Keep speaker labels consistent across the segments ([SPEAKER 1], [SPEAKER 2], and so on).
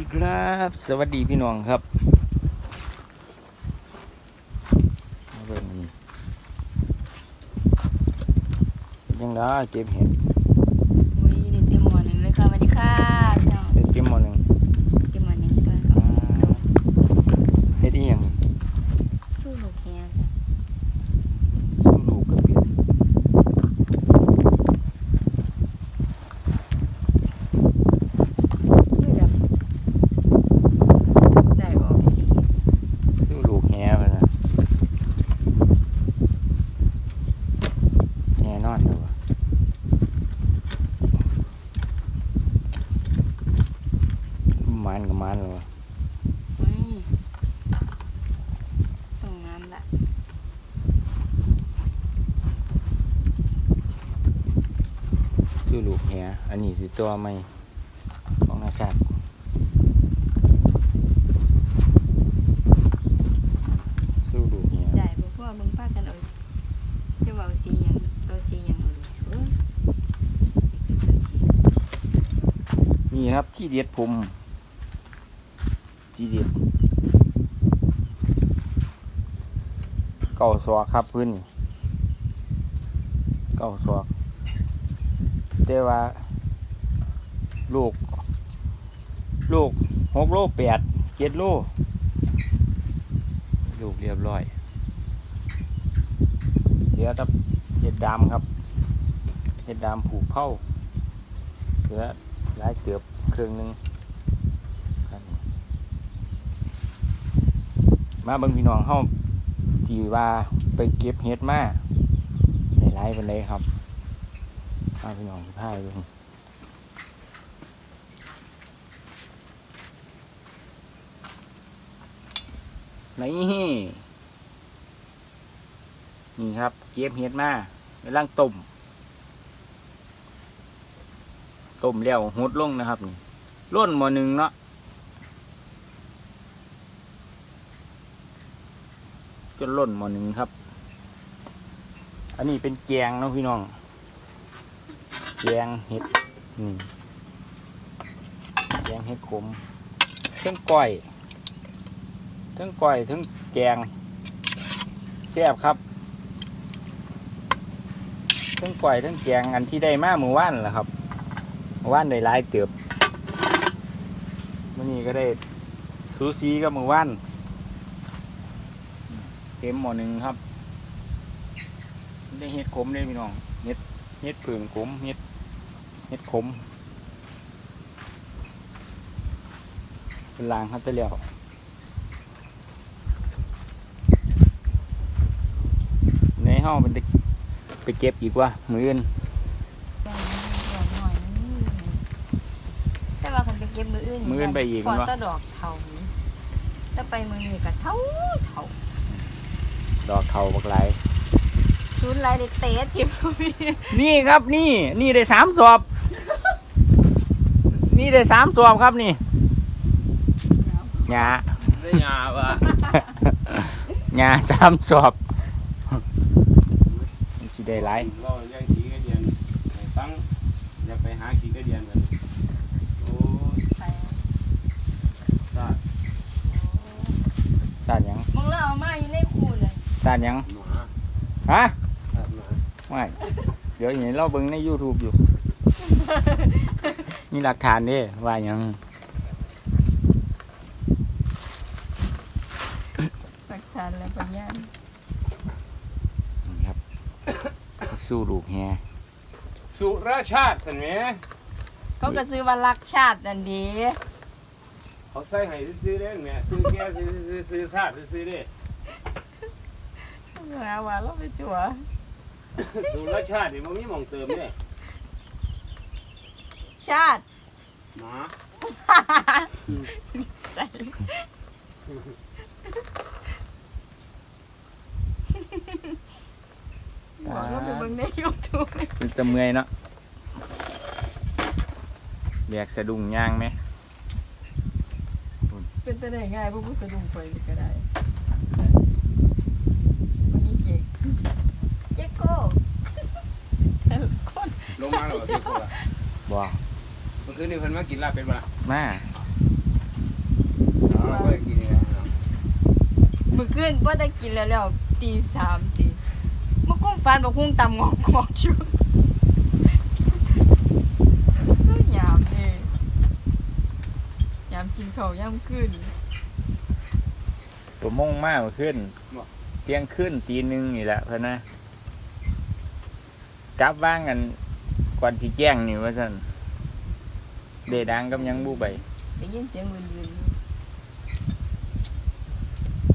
[SPEAKER 1] ีครับ สวัสดีพี่น้องครับเบิ่งนี่ยังได้เก็บเห็ด
[SPEAKER 2] อุ้ยเด็ดเต็มหมอหนึ่งเลยค่ะสวัสดีค่ะพี่น้อง
[SPEAKER 1] เห็ดเก็บหมอหนึ่ง
[SPEAKER 2] เต็มหมอหนึ่งตัว
[SPEAKER 1] อ่าเห็ดอีหยัง
[SPEAKER 2] สู้ลูกแฮจ้ะ
[SPEAKER 1] สู้ลูกกับเปียน
[SPEAKER 2] ไม่แบบได้ออกสี
[SPEAKER 1] สู้ลูกแห่ไปนะแห่นอนอยู่วะมันกับมันเลยวะ
[SPEAKER 2] ไม่ตรงนั้นแหละ
[SPEAKER 1] สู้ลูกแห่ อันนี้คือตัวไม่ของอาชาติสู้ลูกแห่
[SPEAKER 2] ได้บ่พวกมึงป้ากันเอาจะว่าเอาสีหยังตัวสีหยังเอาเลยเอ้ยนี่คือตัวสี
[SPEAKER 1] นี่ครับที่เด็ดผมที่เด็ดเก่าสวกครับพื้นเก่าสวกแต่ว่า ลูก ลูกหกโลแปดเจ็ดโลลูกเรียบร้อย เดี๋ยวตับเห็ดดำครับ เห็ดดำผูกเผ้าเหลือหลายเกือบครึ่งหนึ่งมาบิ่งพี่น้องเฮาจีว่าไปเก็บเห็ดมาในไร่เป็นไดครับมาพี่น้องสิพาไปเบิ่ง นี่นี่ครับ เก็บเห็ดมากำลังต้มต้มแล้วหดลงนะครับนี่ร่นหมอหนึ่งเนาะจนล่นหมอหนึ่งครับ อันนี้เป็นแกงนะพี่น้อง แกงเห็ดอืมแกงเห็ดขมทั้งก้อย ทั้งก้อยทั้งแกงแซ่บครับทั้งก้อยทั้งแกงอันที่ได้มาเมื่อวานแหละครับว่านได้หลายเติบมื่อนี้ก็ได้ซูซีกับมือว่านเต็มหมอหนึ่งครับ ได้เห็ดขมได้พี่น้องเห็ดเห็ดผึ่งขมเห็ดเห็ดขมเป็นลางครับแต่แล้ว ในห้องมันได้ไปเก็บอีกว่ามืออื่น
[SPEAKER 2] แป้งมันดอกหน่อยมันนี่แต่ว่าคนไปเก็บมืออื่น
[SPEAKER 1] มืออื่นไปอีก
[SPEAKER 2] พอ
[SPEAKER 1] เนาะ
[SPEAKER 2] ตะดอกเท่าถ้าไปมือนี้ก็เท่าเท่า
[SPEAKER 1] ดอกเขาบักไหลาย
[SPEAKER 2] ศูนย์ไรเด็กเตะทิมก็มี
[SPEAKER 1] นี่ครับนี่ นี่ได้สามสอบ นี่ได้สามสอบครับนี่หญ้า
[SPEAKER 3] ได้ยาว่ะ
[SPEAKER 1] หญ้าสามสอบมันสิ ได้หลาย
[SPEAKER 3] เราเลี้ยงขี้กระเดียนไปฟังอยากไปหาขี้กระเดียนกันโอ้ย
[SPEAKER 2] ไป
[SPEAKER 3] ซาด
[SPEAKER 1] สานหยัง
[SPEAKER 2] มึงแล้วเอามาอยู่ในคูเลย
[SPEAKER 1] สานหยัง
[SPEAKER 3] หมา
[SPEAKER 1] ฮะ
[SPEAKER 3] ซาดหมา
[SPEAKER 1] ไม่เดี๋ยวอย่างนี้เราเบิ่งใน YouTube อยู่ นี่หลักฐานเด้ว่าหยัง
[SPEAKER 2] ปักทานแล้วปัญญา
[SPEAKER 1] นี่ครับ สู้ลูกแฮ
[SPEAKER 3] สุราชาติสันแหม
[SPEAKER 2] เขาก็ซื้อว่ารักชาติอันดี
[SPEAKER 3] เขาใส่ให้ซื้อๆเด้แหม่ซื้อแก่ซื้อซื้อซื้อชาติซื้อๆเด้
[SPEAKER 2] หาว่าเราไปจั่ว
[SPEAKER 3] สุราชาตินี่มันมีหม่องเติมเด้
[SPEAKER 2] ชาติ
[SPEAKER 3] หมา
[SPEAKER 2] ใส่ บอกเราไปเบิ่งในยูทูบ
[SPEAKER 1] มันจะเมื่อยเนาะแบกสะดุ้งย่างไหม
[SPEAKER 2] เป็นไปได้ง่ายพวกผู้สะดุ้งไปก็ได้วันนี้เจ๊กเจ๊กโก้คน
[SPEAKER 3] ลงมาแล้วบ่เด็กคนละ
[SPEAKER 1] บอก
[SPEAKER 3] เมื่อคืนนี่เพิ่นมากินลาบเป็ดบ่ล่ะ
[SPEAKER 1] มา
[SPEAKER 3] เอาไปกินกันเนาะ
[SPEAKER 2] มื้อคืนบ่ได้กินแล้วแล้วตีสามตีมื่อกุ้ง ฟันบอกกุ้งตำงอกงอกอยู่ก็ยามเด้ยามกินข้าวยามคืน
[SPEAKER 1] ตัวมงมากขึ้นเที่ยงขึ้นตีหนึ่งนี่แหละเพื่อนนะกลับบ้างกันก่อนที่แจ้งนี่ว่าสั่นเดดังกับยังบูไป
[SPEAKER 2] ได้ยินเสียงวินวิน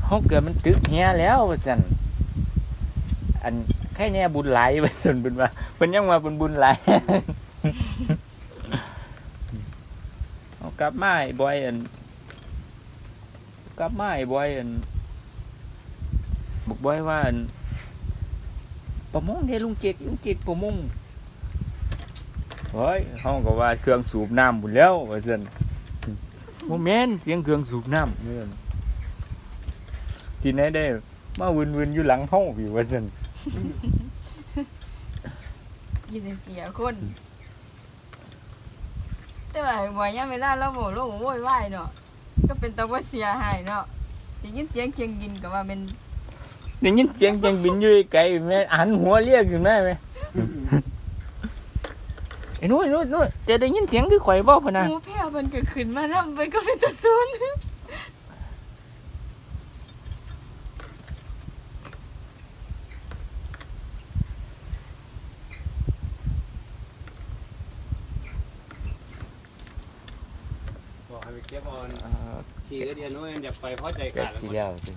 [SPEAKER 1] เขาเกิดมันตึกเฮียแล้วว่าสั่นอัน แค่เนี้ยบุญไหลายว่าสั่นบุญว่าเพิ่นยังว่าเป็นบุญไหลเอากลับมาไอ้บอยอันกลับมาไอ้บอยอันบอกบอยว่าอันประมงเด้ลุงเจกลุงเจกประมงเฮ้ยเขาก็ว่าเครื่องสูบน้ำบุญแล้วว่าซั่นโมเมนเสียงเครื่องสูบน้ำเนี่ยที่ไหนได้มาวนวนๆอยู่หลังห้องพี่ว่าซั่น
[SPEAKER 2] ยี่สิเสียคนแต่ว่าบ่ยามเวลาเราบ่ลงโวยวายเนาะก็เป็นตะว่าเสียหายเนาะได้ยินเสียงเคียงยินก็ว่าเป็น
[SPEAKER 1] ได้ยินเสียงจังบินอยู่ไกลแม่หันหัวเรียกขึ้นมาไหมไอ้นู้นไอ้นู้นไอ้นู้นจะได้ยินเสียงคือข่อยบ่พะนะ
[SPEAKER 2] หมูแพ้วมันก็ขึ้นมานำมันก็เป็นตะซุน
[SPEAKER 3] ให้ไปเก็บเอา
[SPEAKER 1] เอ่อ
[SPEAKER 3] ขี่ก็เดียวนู้นอย่าไปเพราะใจ
[SPEAKER 1] เกิ
[SPEAKER 3] ขา
[SPEAKER 1] ด
[SPEAKER 3] ด
[SPEAKER 1] สิแล้วสิ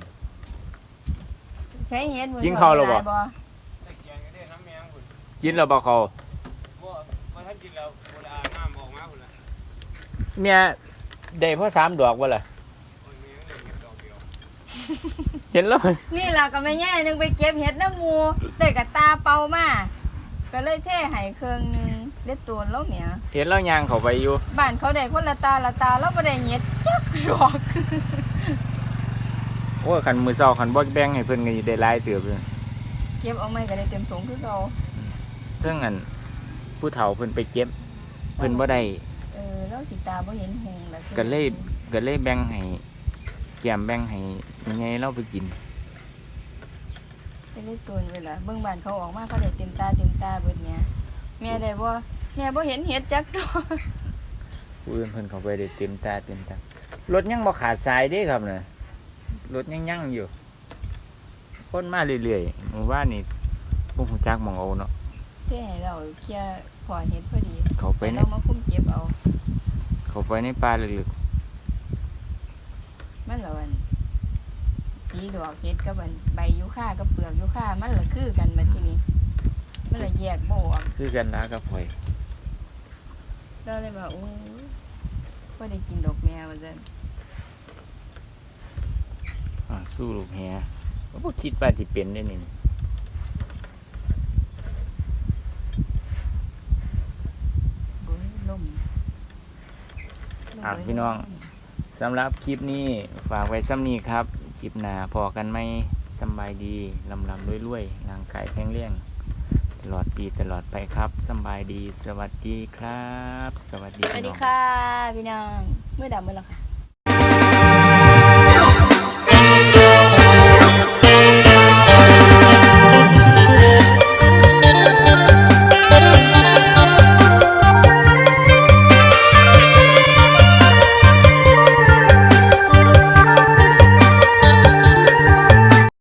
[SPEAKER 2] ใช้เฮ็ดมื้อ
[SPEAKER 1] กินข้าวแล้วบ่
[SPEAKER 2] ได้
[SPEAKER 3] แต่แกงก็ได้น้ำแมงคุณ
[SPEAKER 1] กินแล้วบ่เขา
[SPEAKER 3] บ่บ่ท่านกินแล้วบ่ได้อาบน้ำออกมาคุณละ
[SPEAKER 1] เมียได้พ่อสามดอกบ่ล่ะ
[SPEAKER 3] โอ้ยแมงเลยเก็บดอกเดียว
[SPEAKER 1] เห็นแล้ว
[SPEAKER 2] นี่ล่ะก็แม่ย่ายนึงไปเก็บเห็ดน้ำหมูได้กับตาเป่ามาก็เลยเทให้เครื่องหนึง เด็ดตัวแล้วเมีย
[SPEAKER 1] เห็นแล้วยางเขาไปอยู่
[SPEAKER 2] บ้านเขาได้คนละตาละตาแล้วบ่ได้เห็ดจักดอก
[SPEAKER 1] โอ้ยคันมือเศร้าคันบ่แบ่งให้เพิ่นก็สิได้หลายเติบเลย
[SPEAKER 2] เก็บเอาไม้ก็ได้เต็มถุงคือเก่า
[SPEAKER 1] เพิ่งอันผู้เฒ่าเพิ่นไปเก็บ เพิ่นบ่ได้
[SPEAKER 2] เออแล้วสิตาบ่เห็นหงล่ะ
[SPEAKER 1] ก็เลยก็เลยแบ่งให้แก้มแบ่งให้ยังไงเราไปกิน
[SPEAKER 2] ไปเลยตัวเวลาเบิ่งบ้านเขาออกมาเขาได้เต็มตาเต็มตาเบิดแม่ แม่ได้บ่แม่บ่เห็นเห็ดจักดอก
[SPEAKER 1] ผู้อื่นเพิ่นเขาไปได้เต็มตาเต็มตารถยังบ่ขาดสายเด้ครับน่ะรถยังยังอยู่ คนมาเรื่อยๆหมู่บ้านนี่บ่ฮู้จักหมองเอาเนาะ
[SPEAKER 2] เทให้เราเคลียร์พอเห็ดพอดี
[SPEAKER 1] เขาไปใน
[SPEAKER 2] เรามาคุมเก็บเอา
[SPEAKER 1] เขาไปในป่าลึก
[SPEAKER 2] มันละวันสีดอกเห็ดกับอันใบยูคากับเปลือกยูคามันละคือกันมาทีนี้ มันละแยกบ่ออก
[SPEAKER 1] ๆคือกันนะกับข่อย
[SPEAKER 2] เราเลยว่าโอ้ยบ่ได้กินดอกแมวว่าซั่น
[SPEAKER 1] อ่าสู้ลูกแฮก็บ่คิดว่าสิเป็นได้นี่
[SPEAKER 2] โอ้ยลม
[SPEAKER 1] อะพี่น้องสำหรับคลิปนี้ฝากไว้ซ้ำนี้ครับ คลิปหน้าพอกันไหมสำบายดีลำลำรวยๆร่างกายแข็งแรงต ลอดปีตลอดไปครับสบายดีสวัสดีครับ สวัสดี
[SPEAKER 2] สวัสดีค่ะ พี่น้องเมื่อดำมื้อละค่ะ